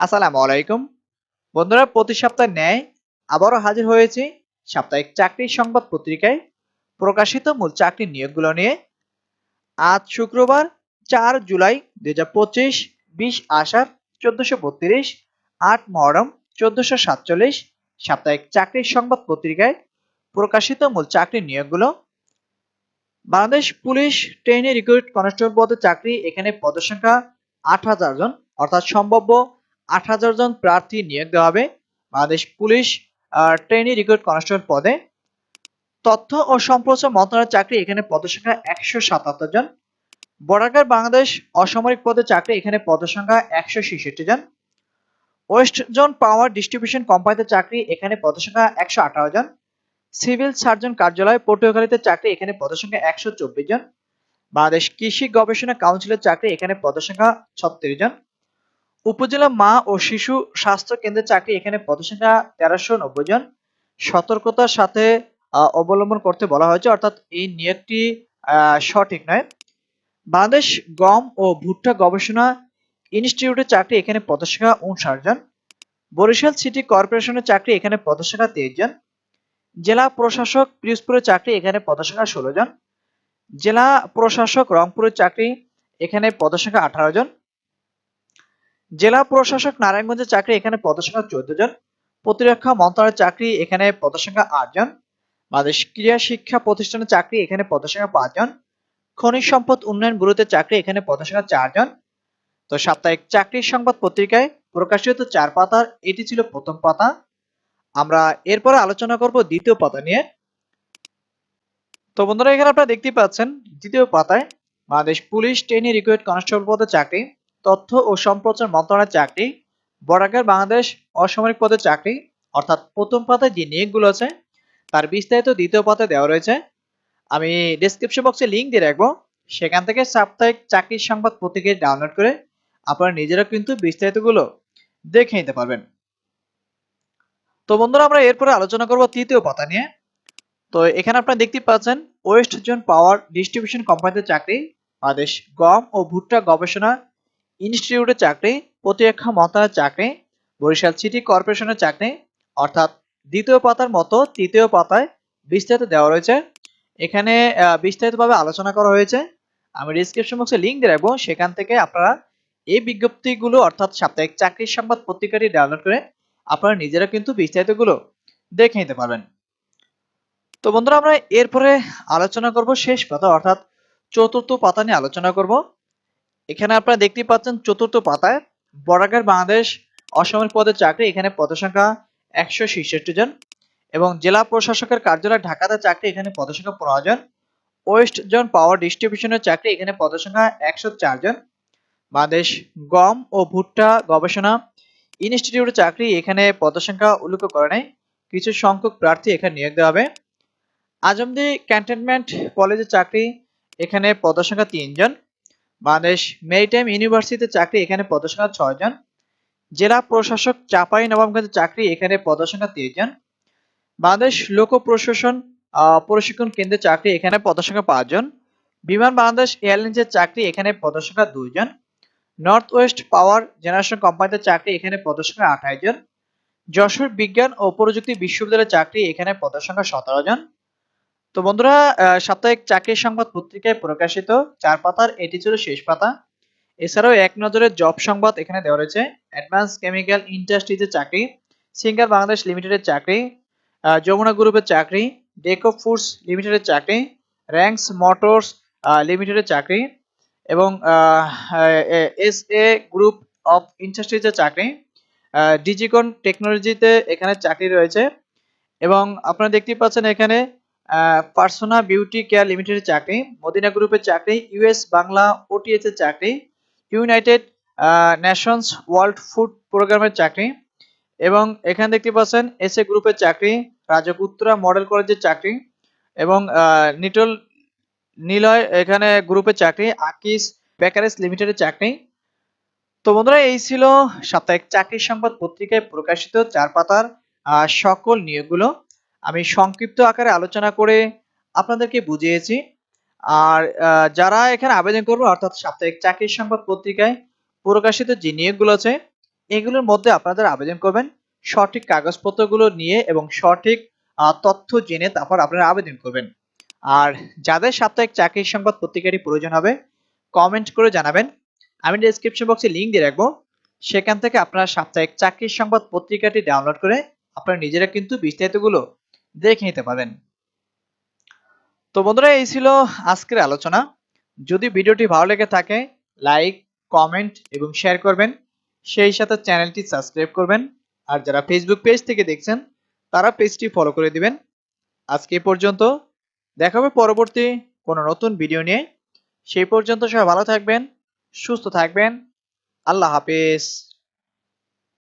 আসসালামু আলাইকুম। বন্ধুরা, প্রতি সপ্তাহে ন্যায় আবারও হাজির হয়েছি সাপ্তাহিক চাকরির সংবাদ পত্রিকায় প্রকাশিত মূল চাকরি নিয়োগগুলো নিয়ে। আজ শুক্রবার, চার জুলাই দুই হাজার পঁচিশ, বিশ আষাঢ় চোদ্দশো বত্রিশ, আট মহরম চোদ্দশো সাতচল্লিশ সাপ্তাহিক চাকরির সংবাদ পত্রিকায় প্রকাশিত মূল চাকরির নিয়োগগুলো। Bangladesh police trainee recruit constable পদে চাকরি, এখানে পদসংখ্যা আট হাজার জন, অর্থাৎ সম্ভাব্য আট হাজার জন প্রার্থী নিয়োগ দেওয়া হবে। Bangladesh police trainee recruit constable পদে। তথ্য ও সম্প্রচার মন্ত্রণালয়ের চাকরি এখানে পদসংখ্যা একশো সাতাত্তর জন। বর্ডার বাংলাদেশ অসামরিক পদে চাকরি এখানে পদসংখ্যা একশো ছেষট্টি জন। ওয়েস্ট জোন পাওয়ার ডিস্ট্রিবিউশন কোম্পানিতে চাকরি এখানে পদসংখ্যা একশো আঠারো জন। সিভিল সার্জন কার্যালয় পটুয়াখালীতে চাকরি এখানে পদসংখ্যা একশো চব্বিশ জন। বাংলাদেশ কৃষি গবেষণা কাউন্সিলের চাকরি এখানে পদসংখ্যা ছত্রিশ জন। উপজেলা মা ও শিশু স্বাস্থ্য কেন্দ্রের চাকরি এখানে পদসংখ্যা তেরোশো নব্বই জন। সতর্কতার সাথে অবলম্বন করতে বলা হয়েছে, অর্থাৎ এই নিয়োগটি সঠিক নয়। বাংলাদেশ গম ও ভুট্টা গবেষণা ইনস্টিটিউটের চাকরি এখানে পদসংখ্যা উনষাট জন। বরিশাল সিটি কর্পোরেশনের চাকরি এখানে পদসংখ্যা তেইশ জন। জেলা প্রশাসক পিরোজপুরের চাকরি এখানে পদসংখ্যা ষোলো জন। জেলা প্রশাসক রংপুরের চাকরি এখানে পদসংখ্যা আঠারো জন। জেলা প্রশাসক নারায়ণগঞ্জের চাকরি এখানে পদসংখ্যা চোদ্দ জন, প্রতিরক্ষা মন্ত্রণালয়ের চাকরি এখানে পদসংখ্যা আট জন, বাংলাদেশ ক্রীড়া শিক্ষা প্রতিষ্ঠানের চাকরি এখানে পদসংখ্যা পাঁচ জন, খনিজ সম্পদ উন্নয়ন ব্যুরোতে চাকরি এখানে পদসংখ্যা চার জন। তো সাপ্তাহিক চাকরির সংবাদ পত্রিকায় প্রকাশিত চার পাতার, এটি ছিল প্রথম পাতা। আমরা এরপরে আলোচনা করব দ্বিতীয় পাতা নিয়ে। তো বন্ধুরা, এখানে আপনারা দেখতে পাচ্ছেন, দ্বিতীয় পাতায় Bangladesh police trainee recruit constable পদে চাকরি। তথ্য ও সম্প্রচার মন্ত্রণালয়ের চাকরি বর্ডার বাংলাদেশ অসামরিক পদে চাকরি, অর্থাৎ প্রথম পাতায় যে নিয়োগগুলো আছে, তার বিস্তারিত দ্বিতীয় পাতায় দেওয়া রয়েছে। আমি ডিসক্রিপশন বক্সে লিংক দিয়ে রাখব। সেখান থেকে সাপ্তাহিক চাকরির সংবাদ পত্রিকা ডাউনলোড করে আপনারা নিজেরা কিন্তু বিস্তারিতগুলো দেখে নিতে পারবেন। তো বন্ধুরা, আমরা এরপরে আলোচনা করব তৃতীয় পাতা নিয়ে। তো এখানে আপনারা দেখতে পাচ্ছেন ওয়েস্ট জোন পাওয়ার ডিস্ট্রিবিউশন কোম্পানিতে চাকরি, বাংলাদেশ গম ও ভুট্টা গবেষণা ইনস্টিটিউটের চাকরি, প্রতিরক্ষা মন্ত্রণালয়ের চাকরি, বরিশাল সিটি কর্পোরেশনের চাকরি, অর্থাৎ দ্বিতীয় পাতার মতো তৃতীয় পাতায় বিস্তারিত দেওয়া রয়েছে। এখানে বিস্তারিতভাবে আলোচনা করা হয়েছে। আমি ডিসক্রিপশন বক্সে লিঙ্ক দিয়ে রাখব। সেখান থেকে আপনারা এই বিজ্ঞপ্তিগুলো, অর্থাৎ সাপ্তাহিক চাকরির সংবাদ পত্রিকাটি ডাউনলোড করে আপনারা নিজেরা কিন্তু বিস্তারিতগুলো দেখে নিতে পারবেন। তো বন্ধুরা, আমরা এরপরে আলোচনা করব শেষ পাতা, অর্থাৎ চতুর্থ পাতা নিয়ে আলোচনা করব। এখানে আপনারা দেখতে পাচ্ছেন চতুর্থ পাতায় বর্ডার বাংলাদেশ অসামরিক পদের চাকরি, এখানে পদসংখ্যা একশো ছেষট্টি জন এবং জেলা প্রশাসকের কার্যালয় ঢাকাতে চাকরি, এখানে পদসংখ্যা পনেরো জন। ওয়েস্ট জোন পাওয়ার ডিস্ট্রিবিউশনের চাকরি, এখানে পদসংখ্যা একশো চার জন। বাংলাদেশ গম ও ভুট্টা গবেষণা ইনস্টিটিউটের চাকরি, এখানে পদসংখ্যা উল্লেখ করে নেই। কিছু সংখ্যক প্রার্থী এখানে নিয়োগ দেওয়া হবে। আজমদি ক্যান্টনমেন্ট কলেজের চাকরি, এখানে পদসংখ্যা তিনজন বাংলাদেশ মেরিটাইম ইউনিভার্সিটিতে চাকরি এখানে পদসংখ্যা ছয় জন। জেলা প্রশাসক চাপাই নবাবগঞ্জের চাকরি এখানে পদসংখ্যা তিরিশ জন। বাংলাদেশ লোক প্রশাসন প্রশিক্ষণ কেন্দ্রের চাকরি এখানে পদসংখ্যা পাঁচজন বিমান বাংলাদেশ এয়ারলাইন্সের চাকরি এখানে পদসংখ্যা দুইজন নর্থ ওয়েস্ট পাওয়ার জেনারেশন কোম্পানিতে চাকরি এখানে পদসংখ্যা আঠাশ জন। যশোর বিজ্ঞান ও প্রযুক্তি বিশ্ববিদ্যালয়ের চাকরি এখানে পদসংখ্যা সতেরো জন। তো বন্ধুরা সাপ্তাহিক চাকরির সংবাদ পত্রিকায় প্রকাশিত চার পাতার, এটি ছিল শেষ পাতা। এছাড়াও এক নজরে জব সংবাদ এখানে দেওয়া রয়েছে। অ্যাডভান্স কেমিক্যাল ইন্ডাস্ট্রিজের চাকরি সিঙ্গার বাংলাদেশ লিমিটেডের চাকরি যমুনা গ্রুপের চাকরি ডেকো ফুডস লিমিটেডের চাকরি র্যাঙ্কস মোটরস লিমিটেডের চাকরি এবং এস এ গ্রুপ অফ ইন্ডাস্ট্রিজের চাকরি। ডিজিকন টেকনোলজিতে এখানে চাকরি রয়েছে এবং আপনারা দেখতেই পাচ্ছেন এখানে পার্সোনা বিউটি কেয়ার লিমিটেডের চাকরি, মদিনা গ্রুপের চাকরি ইউএস বাংলা ওটিএস এর চাকরি ইউনাইটেড নেশনস ওয়ার্ল্ড ফুড প্রোগ্রামের চাকরি এবং এখানে দেখতে পাচ্ছেন এস এ গ্রুপের চাকরি, রাজপুত্রা মডেল কলেজের চাকরি এবং নিটল নিলয় এখানে গ্রুপের চাকরি আকিস বেকারেস লিমিটেডের চাকরি। তো বন্ধুরা, এই ছিল সাপ্তাহিক চাকরির সংবাদ পত্রিকায় প্রকাশিত চার পাতার সকল নিয়োগগুলো। আমি সংক্ষিপ্ত আকারে আলোচনা করে আপনাদেরকে বুঝিয়েছি। আর যারা এখানে আবেদন করবে, অর্থাৎ সাপ্তাহিক চাকরির সংবাদ পত্রিকায় প্রকাশিত যে নিয়োগগুলো আছে, এগুলোর মধ্যে আপনাদের আবেদন করবেন। সঠিক কাগজপত্রগুলো নিয়ে এবং সঠিক তথ্য জেনে তারপর আপনারা আবেদন করবেন। আর যাদের সাপ্তাহিক চাকরির সংবাদ পত্রিকাটি প্রয়োজন হবে কমেন্ট করে জানাবেন। আমি ডেসক্রিপশন বক্সে লিংক দিয়ে রাখব। সেখান থেকে আপনারা সাপ্তাহিক চাকরির সংবাদ পত্রিকাটি ডাউনলোড করে আপনারা নিজেরা কিন্তু বিস্তারিতগুলো দেখে নিতে পারেন। তো বন্ধুরা, এই ছিল আজকের আলোচনা। যদি ভিডিওটি ভালো লেগে থাকে, লাইক, কমেন্ট এবং শেয়ার করবেন। সেই সাথে চ্যানেলটি সাবস্ক্রাইব করবেন। আর যারা ফেসবুক পেজ থেকে দেখছেন, তারা পেজটি ফলো করে দিবেন। আজকে পর্যন্ত। দেখা হবে পরবর্তী কোনো নতুন ভিডিও নিয়ে। সেই পর্যন্ত সবাই ভালো থাকবেন, সুস্থ থাকবেন। আল্লাহ হাফেজ।